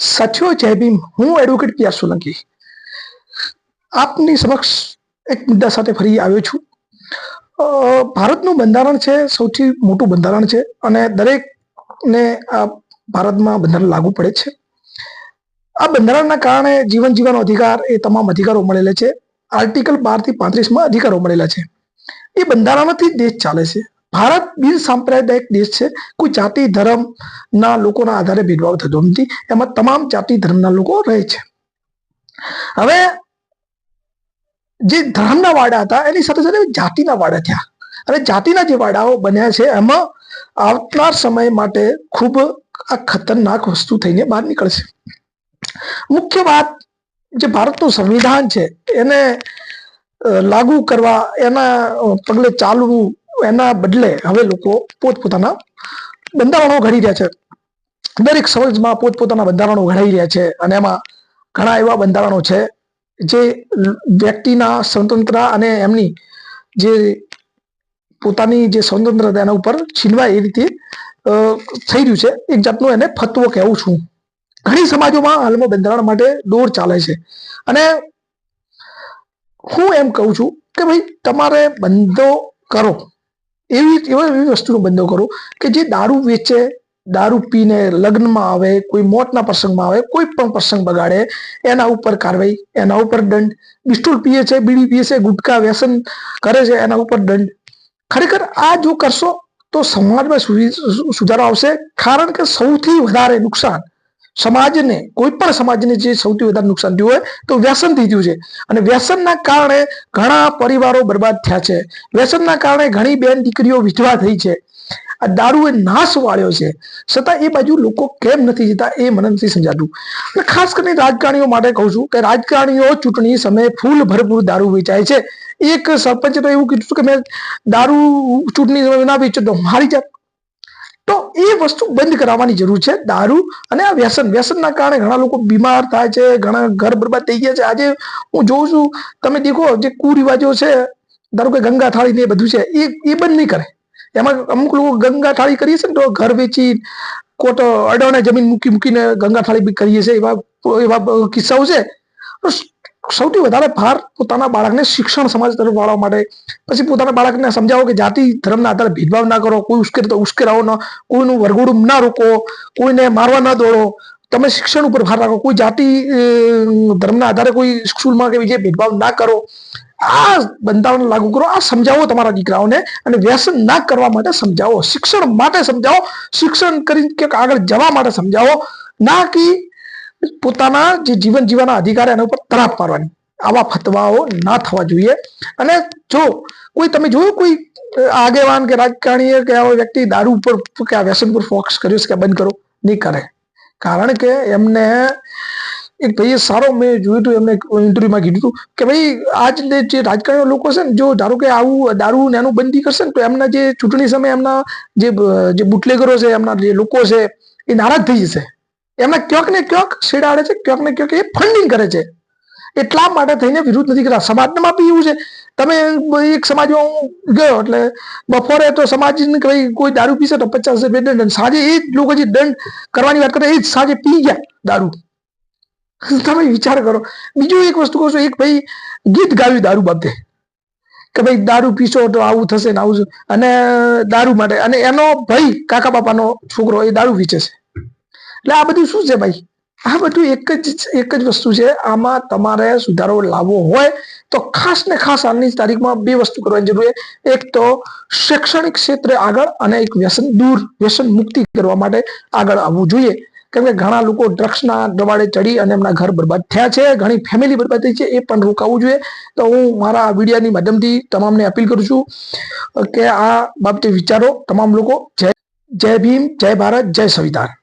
સાથીઓ જય ભીમ હું એડવોકેટ પિયા સોલંકી આપની સમક્ષ એક મુદ્દા સાથે ફરી આવ્યો છું ભારતનું બંધારણ છે, સૌથી મોટું બંધારણ છે અને દરેકને આ ભારતમાં બંધારણ લાગુ પડે છે. આ બંધારણના કારણે જીવન જીવવાનો અધિકાર એ તમામ અધિકારો મળેલા છે. આર્ટિકલ બારથી પાંત્રીસમાં અધિકારો મળેલા છે. એ બંધારણથી દેશ ચાલે છે. ભારત બિન સાંપ્રદાયિક દેશ છે. કોઈ જાતિ, ધર્મ ના લોકોના આધારે ભેદભાવ થતો નથી. એમાં તમામ જાતિ, ધર્મના લોકો રહે છે. હવે જે ધર્મના વાડા હતા, એની સાથે સાથે જાતિના વાડા થયા. અને જાતિના જે વાડાઓ બન્યા છે, એમાં આવનાર સમય માટે ખૂબ આ ખતરનાક વસ્તુ થઈને બહાર નીકળશે. મુખ્ય વાત, જે ભારતનું સંવિધાન છે, એને લાગુ કરવા, એના પગલે ચાલવું એના બદલે હવે લોકો પોતપોતાના બંધારણો ઘડી રહ્યા છે. દરેક સમાજમાં પોતપોતાના બંધારણો ઘડાઈ રહ્યા છે અને એમાં ઘણા એવા બંધારણો છે જે વ્યક્તિના સ્વતંત્ર અને એમની જે પોતાની જે સ્વતંત્રતા એના ઉપર છીનવાય એ રીતે થઈ રહ્યું છે. એક જાતનો એને ફતવો કહેવું છું. ઘણી સમાજોમાં હાલમાં બંધારણ માટે દોર ચાલે છે. અને હું એમ કહું છું કે ભાઈ તમારે બંધો કરો. એવી એવા એવી વસ્તુનો બંધો કરો કે જે દારૂ વેચે, દારૂ પીને લગ્નમાં આવે, કોઈ મોતના પ્રસંગમાં આવે, કોઈ પણ પ્રસંગ બગાડે, એના ઉપર કાર્યવાહી એના ઉપર દંડ. બિસ્ટોલ પીએ છે, બીડી પીએ છે, ગુટકા વ્યસન કરે છે, એના ઉપર દંડ. ખરેખર આ જો કરશો તો સમાજમાં સુધારો આવશે, કારણ કે સૌથી વધારે નુકસાન સમાજને કોઈ પણ સમાજને જે સૌથી વધારે નુકસાન થયું હોય, તો વ્યસનથી થયું છે. અને વ્યસનના કારણે ઘણા પરિવારો બરબાદ થયા છે. વ્યસનના કારણે ઘણી બેન દીકરીઓ વિધવા થઈ છે. આ દારૂએ નાશ વાળ્યો છે. છતાં એ બાજુ લોકો કેમ નથી જતા એ મને નથી સમજાતું. અને ખાસ કરીને રાજકારણીઓ માટે કહું છું કે રાજકારણીઓ ચૂંટણી સમયે ફૂલ ભરપૂર દારૂ વેચાય છે. એક સરપંચે તો એવું કીધું કે મેં દારૂ ચૂંટણી સમયે ના વેચ્યો તો મારી જાત. તો એ વસ્તુ બંધ કરાવવાની જરૂર છે. દારૂ અને આ વ્યસન, વ્યસનના કારણે ઘણા લોકો બીમાર થાય છે, ઘણા ઘર બરબાદ થઈ ગયા છે. આજે હું જોઉં છું, તમે દેખો જે કુરિવાજો છે, ધારો કે ગંગા થાળી ને એ બધું છે, એ એ બંધ નહીં કરે. એમાં અમુક લોકો ગંગા થાળી કરીએ છે ને તો ઘર વેચી કોટ અડાણે જમીન મૂકી, મૂકીને ગંગા થાળી બી કરીએ છે એવા એવા કિસ્સાઓ છે. સૌથી વધારે ભાર પોતાના બાળકને શિક્ષણ સમાજ તરફ વાળવા માટે. પછી પોતાના બાળકને સમજાવો કે જાતિ, ધર્મના આધારે ભેદભાવ ના કરો, કોઈ ઉશ્કેર તો ઉશ્કેરાવો ન, કોઈનું વરઘોડું ના રોકો, કોઈને મારવા ના દોડો. તમે શિક્ષણ ઉપર ભાર રાખો, કોઈ જાતિ ધર્મના આધારે કોઈ સ્કૂલમાં કે બીજે ભેદભાવ ના કરો. આ બંધારણ લાગુ કરો, આ સમજાવો તમારા દીકરાઓને અને વ્યસન ના કરવા માટે સમજાવો. શિક્ષણ માટે સમજાવો, શિક્ષણ કરી કે આગળ જવા માટે સમજાવો. ના કે પોતાના જે જીવન જીવવાના અધિકાર એના ઉપર તરાપ મારવાની આવા ફતવાઓ ના થવા જોઈએ. અને જો કોઈ તમે જોયું કોઈ આગેવાન કે રાજકારણીએ કે આવો વ્યક્તિ દારૂ ઉપર કે આ વ્યસન પર ફોકસ કર્યો છે કે બંધ કરો, નહીં કરે. કારણ કે એમને એક ભાઈએ સારો મેં જોયું હતું, એમને ઇન્ટરવ્યુમાં કીધું હતું કે ભાઈ, આજ જે રાજકારણીઓ લોકો છે ને, જો ધારો કે આવું, દારૂ ને એનું બંધી કરશે ને, તો એમના જે ચૂંટણી સમયે એમના જે બુટલેગરો છે, એમના જે લોકો છે, એ નારાજ થઈ જશે. એમના ક્યાંક ને ક્યાંક છેડાડે છે, ક્યાંક ને ક્યાંક એ ફંડિંગ કરે છે. એટલા માટે થઈને વિરોધ નથી કરતા સમાજમાં બી એવું છે. તમે એક સમાજમાં હું ગયો એટલે બપોરે તો સમાજ કોઈ દારૂ પીશે તો પચાસ રૂપિયા દંડ. સાંજે એ જ લોકો જે દંડ કરવાની વાત કરે એ જ સાંજે પી ગયા દારૂ. તમે વિચાર કરો. બીજું એક વસ્તુ કહું છું. એક ભાઈ ગીત ગાયું દારૂ બાબતે. કે ભાઈ દારૂ પીશો તો આવું થશે ને આવું. અને દારૂ માટે. અને એનો ભાઈ કાકા બાપાનો છોકરો એ દારૂ વેચે છે. એટલે આ બધું શું છે ભાઈ? આ બધું એક જ એક જ વસ્તુ છે. આમાં તમારે સુધારો લાવવો હોય તો ખાસ ને ખાસ હાલની તારીખમાં બે વસ્તુ કરવાની જરૂર છે. એક તો શૈક્ષણિક ક્ષેત્રે આગળ અને એક વ્યસન દૂર, વ્યસન મુક્તિ કરવા માટે આગળ આવવું જોઈએ. કેમ કે ઘણા લોકો ડ્રગ્સના દવાડે ચડી અને એમના ઘર બરબાદ થયા છે, ઘણી ફેમિલી બરબાદ થઈ છે, એ પણ રોકાવવું જોઈએ. તો હું મારા વિડીયાની માધ્યમથી તમામને અપીલ કરું છું કે આ બાબતે વિચારો તમામ લોકો. જય જય ભીમ, જય ભારત, જય સંવિધાન.